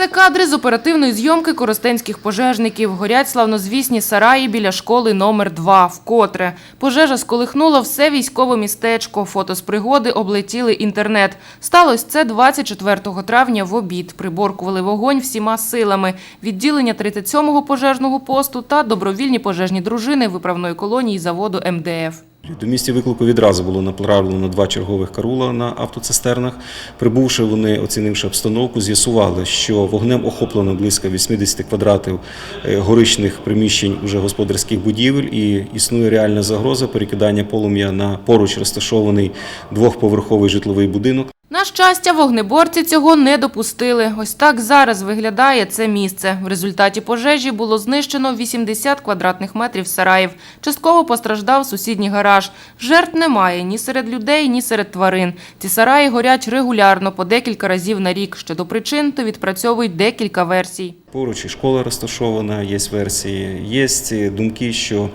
Це кадри з оперативної зйомки коростенських пожежників. Горять славнозвісні сараї біля школи номер 2 Вкотре. Пожежа сколихнула все військове містечко. Фото з пригоди облетіли інтернет. Сталося це 24 травня в обід. Приборкували вогонь всіма силами. Відділення 37-го пожежного посту та добровільні пожежні дружини виправної колонії заводу МДФ. До місця виклику відразу було направлено два чергових карула на автоцистернах. Прибувши вони, оцінивши обстановку, з'ясували, що вогнем охоплено близько 80 квадратів е, горичних приміщень уже господарських будівель і існує реальна загроза перекидання полум'я на поруч розташований двохповерховий житловий будинок. На щастя, вогнеборці цього не допустили. Ось так зараз виглядає це місце. В результаті пожежі було знищено 80 квадратних метрів сараїв. Частково постраждав сусідній гараж. Жертв немає ні серед людей, ні серед тварин. Ці сараї горять регулярно по декілька разів на рік. Щодо причин, то відпрацьовують декілька версій. Поруч і школа розташована, є версії, є ці думки, що е,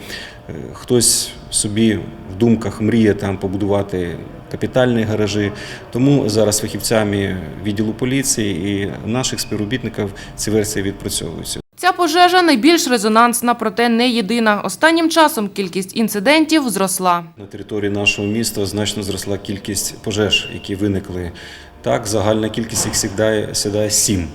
хтось собі в думках мріє там побудувати капітальні гаражі. Тому зараз фахівцями відділу поліції і наших співробітників ці версії відпрацьовуються. Ця пожежа найбільш резонансна, проте не єдина. Останнім часом кількість інцидентів зросла. На території нашого міста значно зросла кількість пожеж, які виникли. Так, загальна кількість їх сідає, сідає сім.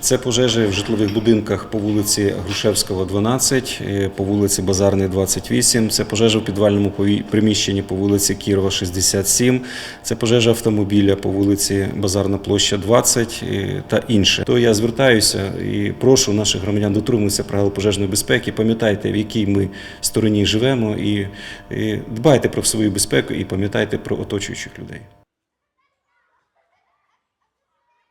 Це пожежі в житлових будинках по вулиці Грушевського, 12, е, по вулиці Базарний, 28. Це пожежа в підвальному приміщенні по вулиці Кірова, 67. Це пожежа автомобіля по вулиці Базарна площа, 20 е, та інше. То я звертаюся і прошу наших громадян дотримуватися правил пожежної безпеки. Пам'ятайте, в якій ми стороні живемо, і дбайте про свою безпеку і пам'ятайте про оточуючих людей.